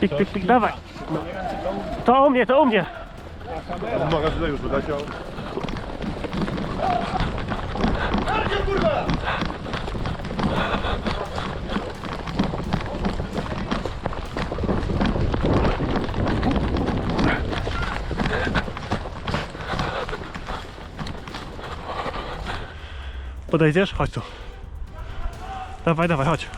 Pik, pik, pik, dawaj. To u mnie, to u mnie. Mogę tutaj już wyleciał. Podejdziesz? Chodź tu. Dawaj, dawaj, chodź.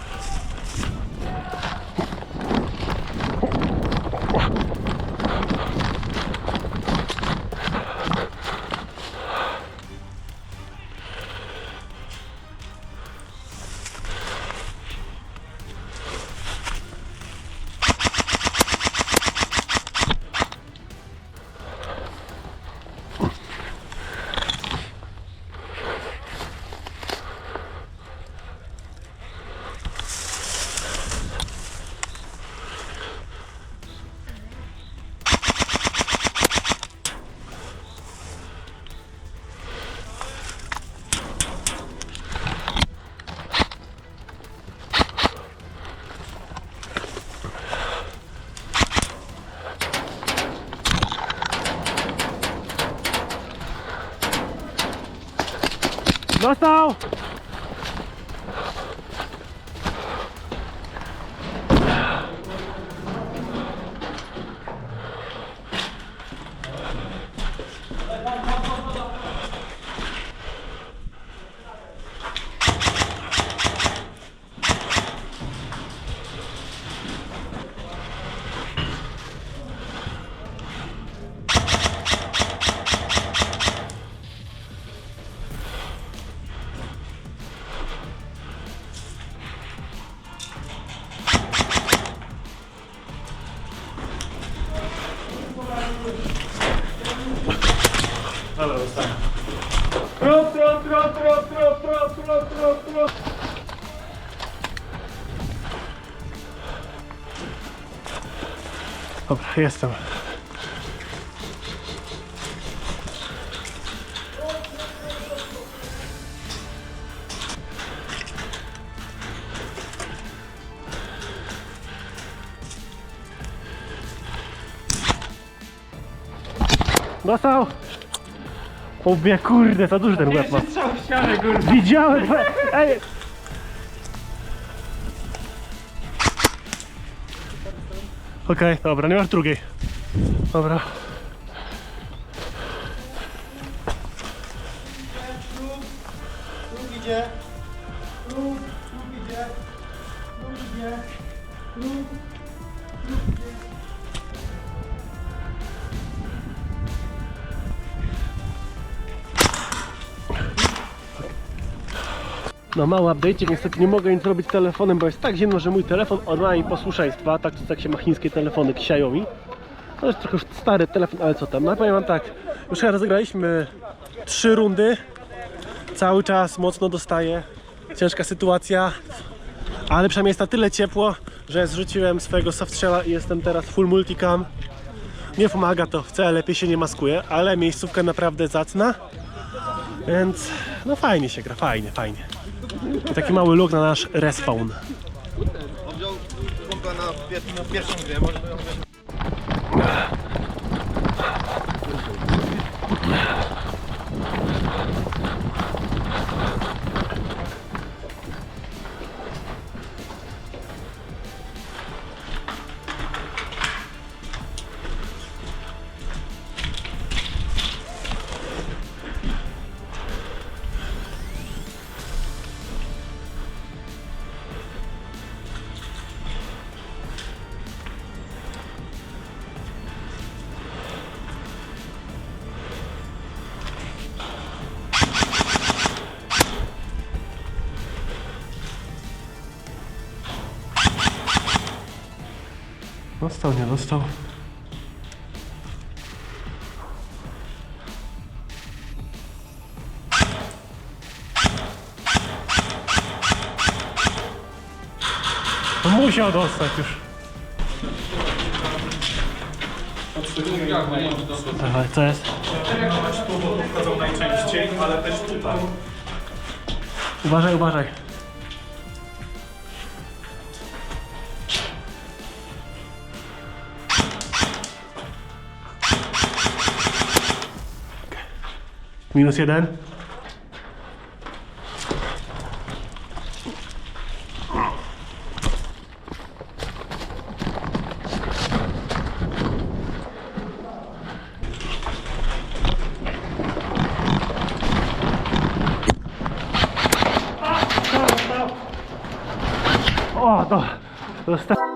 Nós! Ale dostałem. Trop, trop, trop, trop, trop, trop, trop, trop, trop. Dobra, jestem. Dostał! Obie kurde, za duży ten łeb ma. Widziałem! Ej! Okej, dobra, nie masz drugiej. Dobra. Tu idzie. Tu, tu idzie. Tu idzie. Tu. No mały update, niestety nie mogę nic zrobić z telefonem, bo jest tak zimno, że mój telefon odmawia mi posłuszeństwa, tak, tak się ma chińskie telefony Xiaomi. To jest trochę stary telefon, ale co tam, no powiem wam tak, już chyba rozegraliśmy trzy rundy, cały czas mocno dostaję, ciężka sytuacja, ale przynajmniej jest na tyle ciepło, że zrzuciłem swojego softstrzela i jestem teraz full multicam. Nie pomaga to, wcale lepiej się nie maskuje, ale miejscówka naprawdę zacna, więc no fajnie się gra, fajnie, fajnie. I taki mały look na nasz respawn. Na pierwszą grę, może Dostał, nie dostał. No musiał dostać już. Dawaj, co jest? Wchodzą najczęściej, ale też tutaj. Uważaj, uważaj. Minus jeden. O, to, to jest tak.